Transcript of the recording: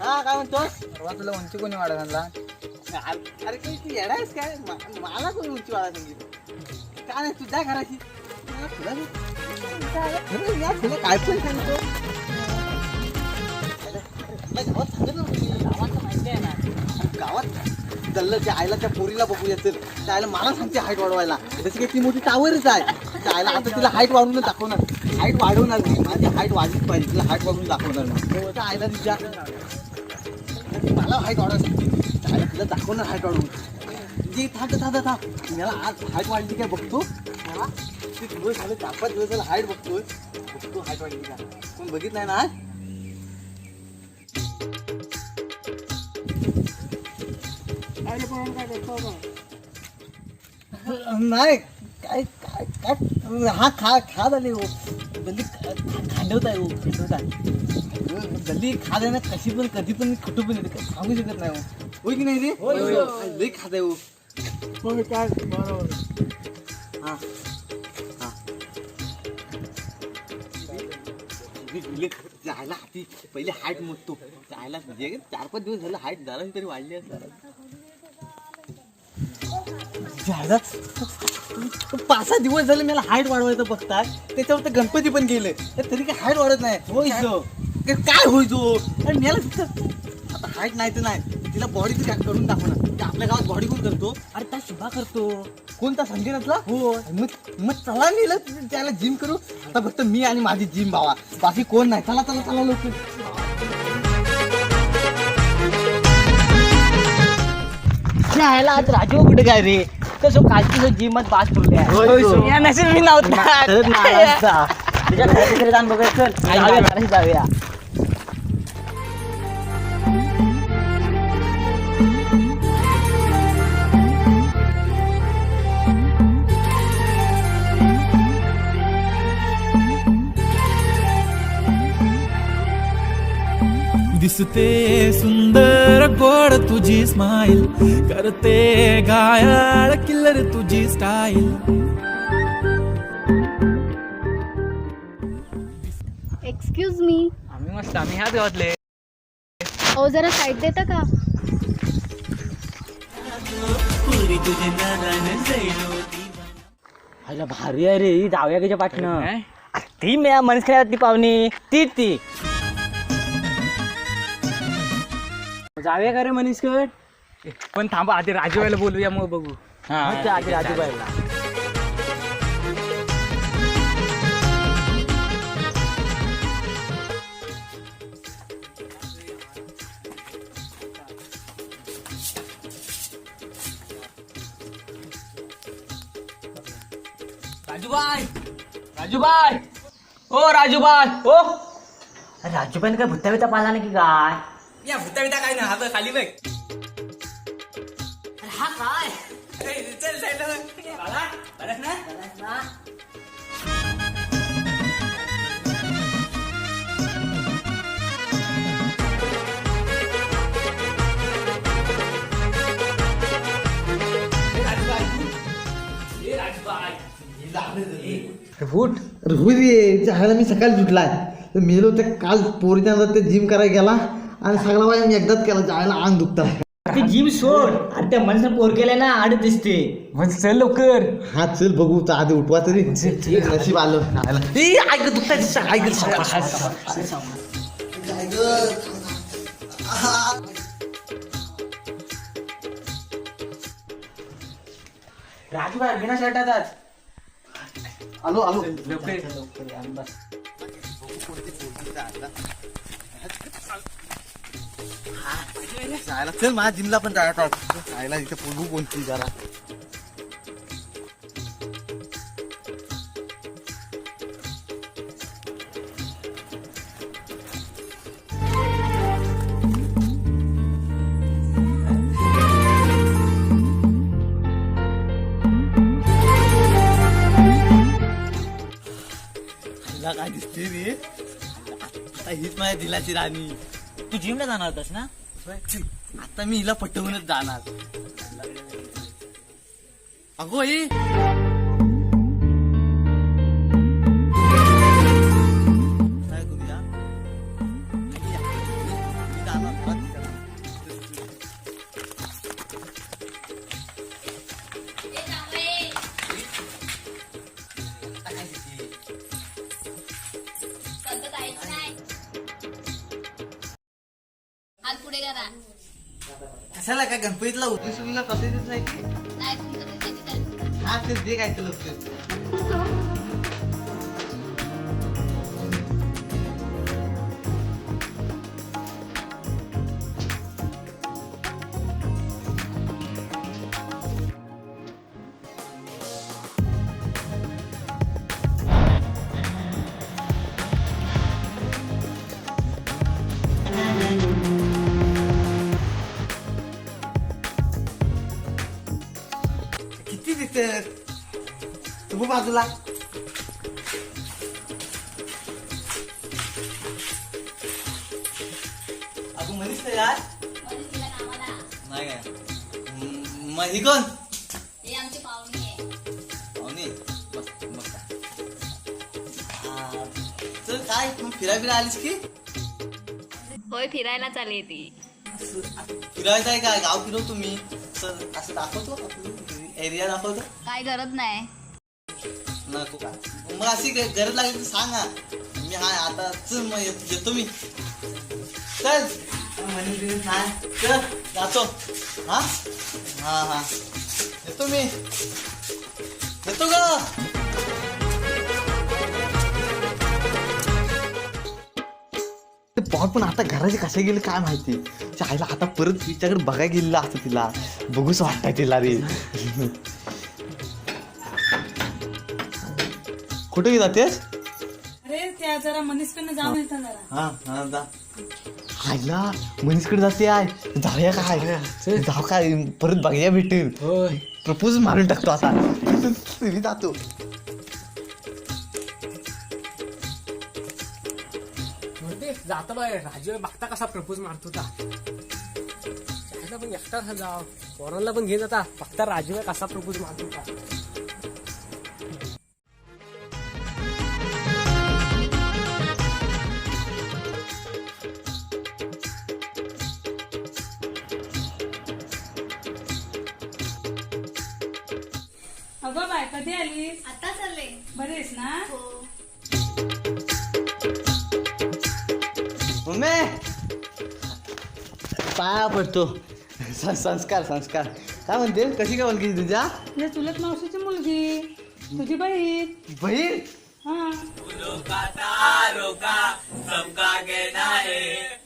हा काय म्हणतोस? परवा तुला उंची कोणी वाढत आणला अरे अरे काही तू आहेस काय? मा- मला कोणी उंची वाढा सांगितलं? काय नाही तुझ्या घराची मला तुला खरं या तुला काय पण सांगतो. अरे, गावात मी, गावाचं माहिती आहे ना. गावात दल्ल त्या आईला त्या पोरीला बघू येतील. त्या आईला मला सांगते हाईट वाढवायला. जशी काही ती मोठी टावरच आहे. त्या आईला आता तिला हाईट वाढवून दाखवणार. हाईट वाढवणार नाही. माझी हाईट वाढलीच पाहिजे. तिला हाईट वाढवून दाखवणार नाही. त्या आईला तिच्या ती मला हाईट त्या आईला तिला दाखवणार हाईट वाढवून. जे थांब थांब थांब मला आज हाईट वाढली काय बघतो? हा? ते दिवस झाले चार पाच दिवस झाले हाईट बघतोय. बघतो हाईट वाढली का? कोण बघित नाही ना आज? नाही काय काय काय? हा खा खा झाले हो. गल्ली खांडवत आहे हो खेटवत आहे गल्ली खा ना कशी पण कधी पण कुठं पण येते सांगू शकत नाही हो. होय की नाही रे? लई खात आहे हो काय बरोबर. हा. हा. जायला हाती. पहिले हाईट मोजतो. जायला जे चार पाच दिवस झालं हाईट जरा तरी वाढली असणार जायला पाच सहा दिवस झाले मला हाईट वाढवायचं बघतात त्याच्यावर तर गणपती पण गेले. तर तरी काय हाईट वाढत नाही. होईजो काय होईजो आणि मला फक्त आता हाईट नाही तर नाही. तिला बॉडी तरी करून दाखवणार ते आपल्या गावात बॉडी कोण करतो? अरे त्या शुभा करतो. कोणता संजयनाथला हो मग मग चला नेलं त्याला जिम करू. आता फक्त मी आणि माझी जिम भावा. बाकी कोण नाही. चला चला चला लोक राहायला आज राजू कुठे काय रे? कसं कालची जिमत बास पडल्या. या नसेल मी नव्हता जाऊया. दिसते सुंदर गोड तुझी स्माईल करते घायाळ किल्लर तुझी स्टाईल एक्सक्यूज मी आम्ही मस्त आम्ही ह्याच गावातले अहो जरा साईड देता का? अरे भारी आहे रे ही जाऊया त्याच्या पाठनं? ती मी मनस खेळातली पाहुणी ती ती. जाऊया का रे मनीषकड पण थांबा आधी राजूबाईला बोलूया मग बघू. आधी राजूबाईला राजूबाई राजूबाई. ओ राजूबाई. ओ. राजूबाईने काय भुत्ता बित्ता पाला नाही की काय? या भुता बिता काय ना हा खाली बघ. हा काय? चल साईडला बरं ना. फूट होई रे जायला मी सकाळी सुटलाय तर मेलो ते काल पोरीच्या ते जिम करायला गेला. आणि सगळा वाय मी एकदाच केला जायला अंग दुखता. ती जिम सोड. अरे त्या मनसन पोर केलाय ना आड दिसते. मग चल लवकर. हा चल बघू तर आधी उठवा तरी. नशीब आलं. खायला. ए, ऐक दुखताय ऐक राजूबाई बिना शर्टाचाच आलो आलो. जायला चल माझ्या जिमला पण जायचं जायला इथे बघू कोणती जरा. काय दिसते रे? आता हीच माझ्या दिलाची राणी. तू जिमला जाणार होतास ना? आता मी हिला पटवूनच जाणार. अगो ही कशाला काय गणपतीला उद्देशूला प्रसिद्धच नाही की नाही हा ते जे काय केलं तू बाजूला. अगं म्हणीस तर यार. मध्ये तिला कामाला नाही काय म- मग ही कोण? पाहुणी मग काय हा, तर काय तू फिराय फिराय आलीस की? होय फिरायला चालली ती. फिरायचं आहे काय? गाव फिरव तुम्ही. असं असं दाखवतो एरिया दाखवतो? काय गरज नाही. नको का मग अशी ग- गरज लागली तर सांगा. मी हाय आता चल मग येत- येतो मी. चल. म्हणे बिणे काय चल जातो. हा? हा हा. येतो मी. येतो ग. ते पॉट पण आता घराचे कसे गेले काय माहिती? त्या आईला आता परत तिच्याकडे बघायला गेलेला असतं तिला. बघूच वाटतंय तिला रे. कुठे जातेस अरे त्या जरा मनीषकडनं जाऊन जरा. हा हा जा. आईला मनीषकडे जाते आहे जाऊया काय जाऊ काय परत बघायला भेटेल होय. प्रपोज मारून टाकतो आता. मी जातो. जाता बाय. राजू बघता कसा प्रपोज मारतो ता. त्याला पण एकटा जाव. पोरांना पण घेऊन आता. बघता राजू कसा प्रपोज मारतो का अगं बाय कधी आलीस? आता चालले. बरी आहेस ना? हो. मम्मी! पाया पडतो. स- संस्कार संस्कार. काय म्हणते? कशी काय मुलगी तुझ्या तुझ्या चुलत मावशीची मुलगी. तुझी बहीण. बहीण? हा. रोका तारो का सबका कहना है